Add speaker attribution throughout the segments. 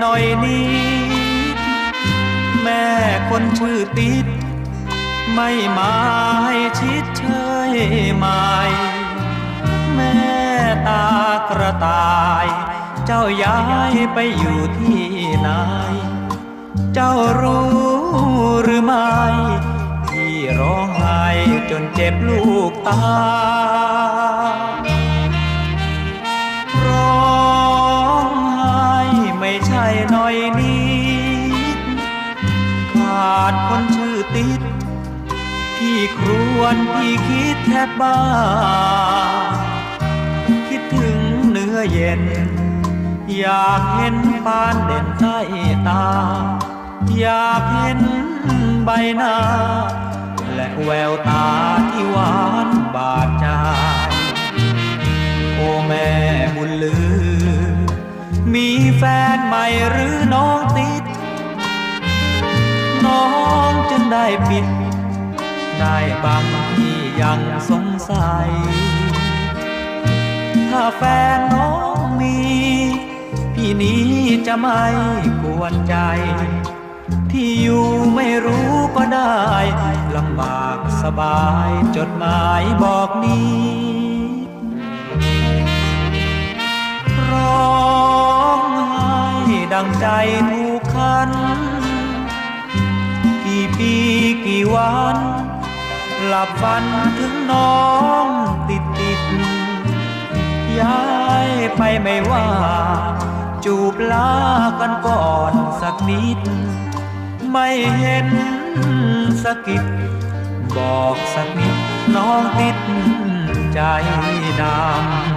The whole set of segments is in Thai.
Speaker 1: หน่อยนิดแม่คนชื่อติด ไม่มาให้ชิดเชยไหมแม่ตากระต่าย เจ้าย้ายไปอยู่ที่ไหนเจ้ารู้หรือไม่ ที่ร้องไห้จนเจ็บลูกตา พี่ครวนพี่คิดแทบบ้า คิดถึงเนื้อเย็น อยากเห็นปานเด่นใต้ตา อยากเห็นใบหน้า และแววตาที่หวานบาดใจโอ้แม่บุญลือ มีแฟนใหม่หรือน้องติด น้องจึงได้ปิด ได้บังที่ยังสงสัย ถ้าแฟนน้องมี พี่นี้จะไม่กวนใจ ที่อยู่ไม่รู้ก็ได้ลำบากสบายจดหมายบอกนี้ร้องไห้ดังใจถูกคัน กี่ปีกี่วัน หลับฝันถึงน้องติดติดย้ายไปไม่ว่า จูบลากันก่อนสักนิด ไม่เห็นสกกิดบอกสักนิดน้องติดใจดำ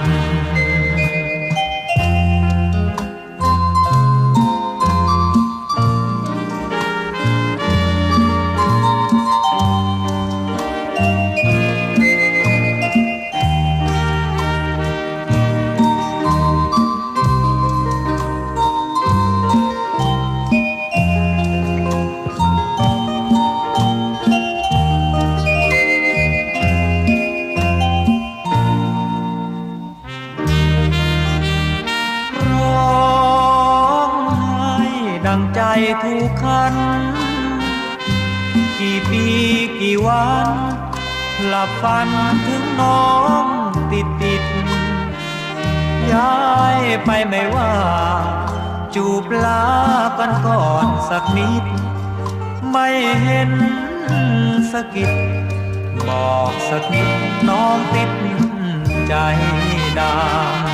Speaker 1: ใจถูกคัน กี่ปีกี่วันหลับฝันถึงน้องติดติดย้ายไปไม่ว่า จูบลากันก่อนสักนิด ไม่เห็นสกิดบอกสักนิดน้องติดใจดำ